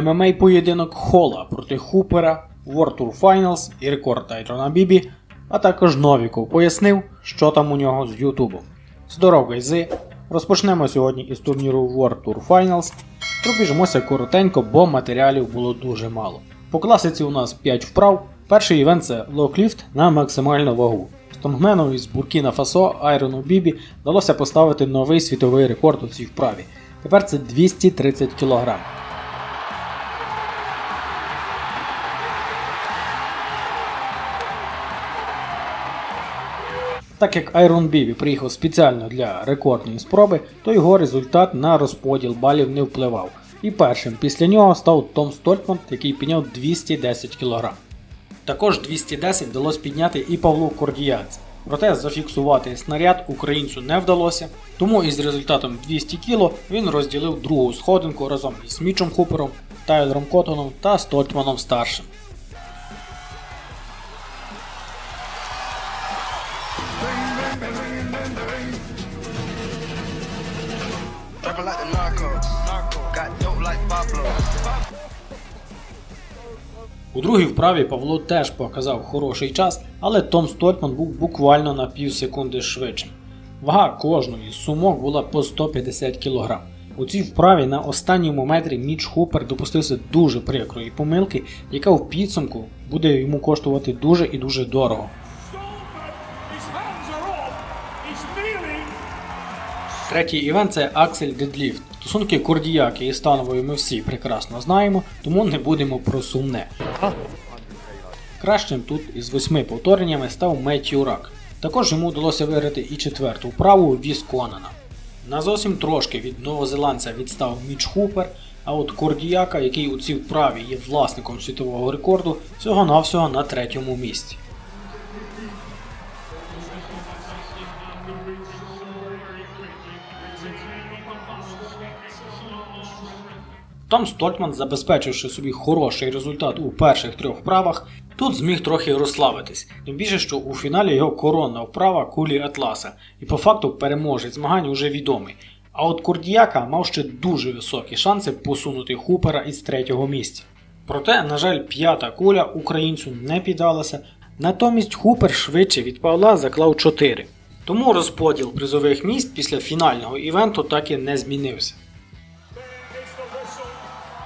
ММА поєдинок Хола проти Хупера, World Tour Finals і рекорд Тайтрона Бібі, а також Новіков пояснив, що там у нього з Ютубом. Здоров, гайзи! Розпочнемо сьогодні із турніру World Tour Finals. Пробіжимося коротенько, бо матеріалів було дуже мало. По класиці у нас 5 вправ. Перший івент це локліфт на максимальну вагу. Стронгмену із Буркіна Фасо Айрону Бібі вдалося поставити новий світовий рекорд у цій вправі. Тепер це 230 кг. Так як Айрон Бібі приїхав спеціально для рекордної спроби, то його результат на розподіл балів не впливав. І першим після нього став Том Стольтман, який підняв 210 кг. Також 210 вдалося підняти і Павлу Кордіянцю. Проте зафіксувати снаряд українцю не вдалося, тому із результатом 200 кг він розділив другу сходинку разом із Мічом Хупером, Тайлером Коттоном та Стольтманом старшим. У другій вправі Павло теж показав хороший час, але Том Стольтман був буквально на пів секунди швидшим. Вага кожної з сумок була по 150 кг. У цій вправі на останньому метрі Міч Хупер допустився дуже прикрої помилки, яка в підсумку буде йому коштувати дуже і дуже дорого. Третій івент це Аксель Дедліфт. Стосунки Кордіяки і Станової ми всі прекрасно знаємо, тому не будемо про сумне. Кращим тут із восьми повтореннями став Меттью Рак. Також йому вдалося виграти і четверту вправу Віз Конана. На зовсім трошки від новозеландця відстав Міч Хупер, а от Кордіяка, який у цій вправі є власником світового рекорду, всього-навсього на третьому місці. Том Стольтман, забезпечивши собі хороший результат у перших трьох вправах, тут зміг трохи розслабитись, тим більше, що у фіналі його коронна вправа кулі Атласа, і по факту переможець змагань уже відомий. А от Кордіяка мав ще дуже високі шанси посунути Хупера із третього місця. Проте, на жаль, п'ята куля українцю не піддалася, натомість Хупер швидше від Павла заклав 4. Тому розподіл призових місць після фінального івенту так і не змінився.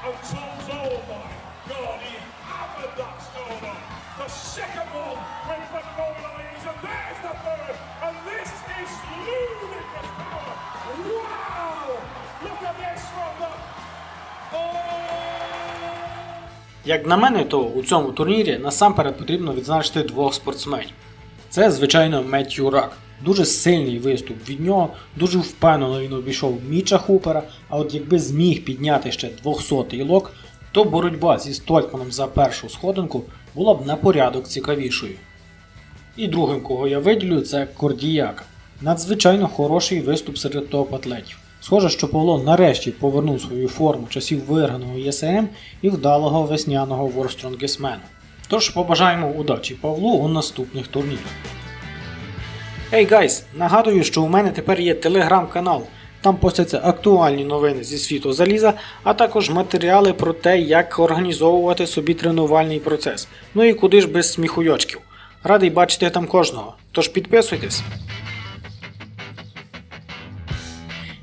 And Tom's, oh my God, he hammered that Stoma. The second one went for lines, and there's the third. And this is ludicrous power. Wow! Look at this from the. Oh! Як на мене, то у цьому турнірі насамперед потрібно відзначити двох спортсменів. Це, звичайно, Меттью Рак. Дуже сильний виступ від нього, дуже впевнено він обійшов Міча Хупера, а от якби зміг підняти ще 200-й лок, то боротьба зі Стольтманом за першу сходинку була б на порядок цікавішою. І другим, кого я виділю, це Кордіяка. Надзвичайно хороший виступ серед топ-атлетів. Схоже, що Павло нарешті повернув свою форму часів виграного ЄСМ і вдалого весняного Man. Тож побажаємо удачі Павлу у наступних турнірах. Ей гайс, нагадую, що у мене тепер є телеграм-канал. Там постяться актуальні новини зі світу заліза, а також матеріали про те, як організовувати собі тренувальний процес. Ну і куди ж без сміхуйочків. Радий бачити там кожного. Тож підписуйтесь.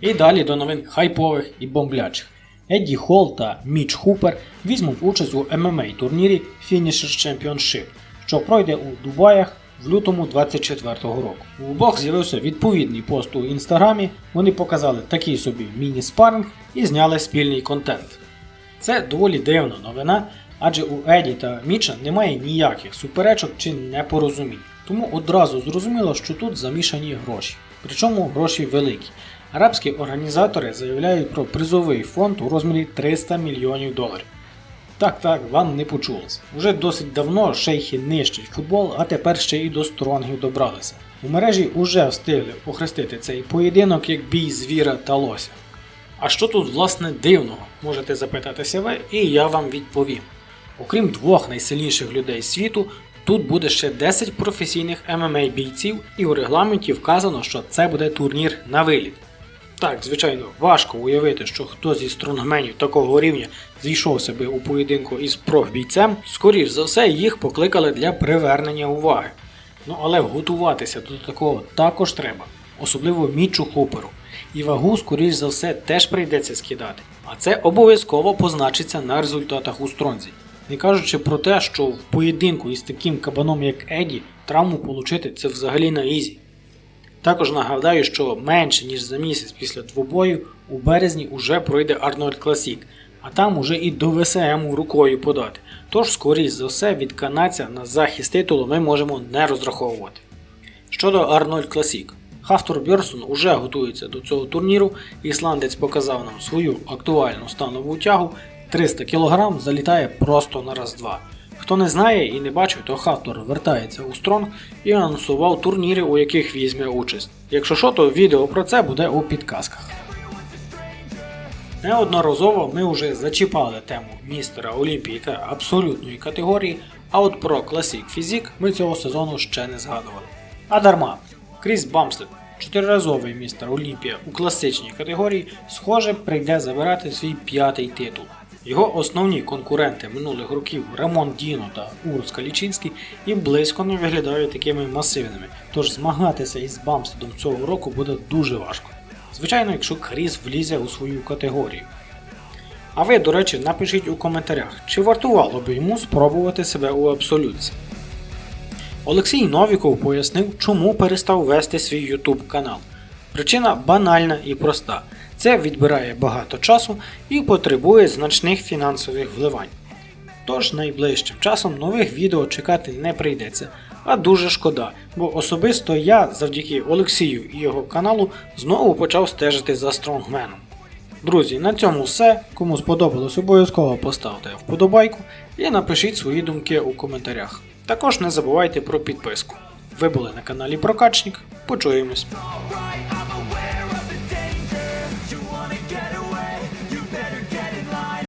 І далі до новин хайпових і бомблячих. Едді Холл та Міч Хупер візьмуть участь у ММА турнірі Finishers Championship, що пройде у Дубаях в лютому 24-го року. У обох з'явився відповідний пост у інстаграмі. Вони показали такий собі міні-спаринг і зняли спільний контент. Це доволі дивна новина, адже у Еді та Міча немає ніяких суперечок чи непорозумінь. Тому одразу зрозуміло, що тут замішані гроші. Причому гроші великі. Арабські організатори заявляють про призовий фонд у розмірі 300 мільйонів доларів. Так, так, вам не почулось. Уже досить давно шейхи нищать футбол, а тепер ще і до стронгів добралися. У мережі уже встигли охрестити цей поєдинок як бій звіра та лося. А що тут власне дивного, можете запитатися ви, і я вам відповім. Окрім двох найсильніших людей світу, тут буде ще 10 професійних ММА бійців, і у регламенті вказано, що це буде турнір на виліт. Так, звичайно, важко уявити, що хто зі стронгменів такого рівня зійшов себе у поєдинку із профбійцем, скоріш за все їх покликали для привернення уваги. Ну але готуватися до такого також треба, особливо Мічу Хуперу. І вагу, скоріш за все, теж прийдеться скидати. А це обов'язково позначиться на результатах у стронзі. Не кажучи про те, що в поєдинку із таким кабаном, як Еді, травму получити це взагалі на ізі. Також нагадаю, що менше ніж за місяць після двобою у березні уже пройде Арнольд Класік, а там уже і до ВСМ рукою подати. Тож, скоріш за все, від канадця на захист титулу ми можемо не розраховувати. Щодо Арнольд Класік, Хафтор Бьорсон уже готується до цього турніру. Ісландець показав нам свою актуальну станову тягу 300 кг залітає просто на раз-два. Хто не знає і не бачив, то Хафтор вертається у Стронг і анонсував турніри, у яких візьме участь. Якщо що, то відео про це буде у підказках. Неодноразово ми вже зачіпали тему містера Олімпії та абсолютної категорії, а от про Classic Фізік ми цього сезону ще не згадували. А дарма, Кріс Бамстед, чотириразовий містер Олімпія у класичній категорії, схоже, прийде забирати свій п'ятий титул. Його основні конкуренти минулих років Рамон Діно та Урс Калічинський і близько не виглядають такими масивними, тож змагатися із Бамстедом цього року буде дуже важко. Звичайно, якщо Кріс влізе у свою категорію. А ви, до речі, напишіть у коментарях, чи вартувало би йому спробувати себе у абсолютці. Олексій Новіков пояснив, чому перестав вести свій YouTube канал. Причина банальна і проста: це відбирає багато часу і потребує значних фінансових вливань. Тож найближчим часом нових відео чекати не прийдеться, а дуже шкода, бо особисто я завдяки Олексію і його каналу знову почав стежити за стронгменом. Друзі, на цьому все. Кому сподобалось, обов'язково поставте вподобайку і напишіть свої думки у коментарях. Також не забувайте про підписку. Ви були на каналі Прокачник. Почуємось.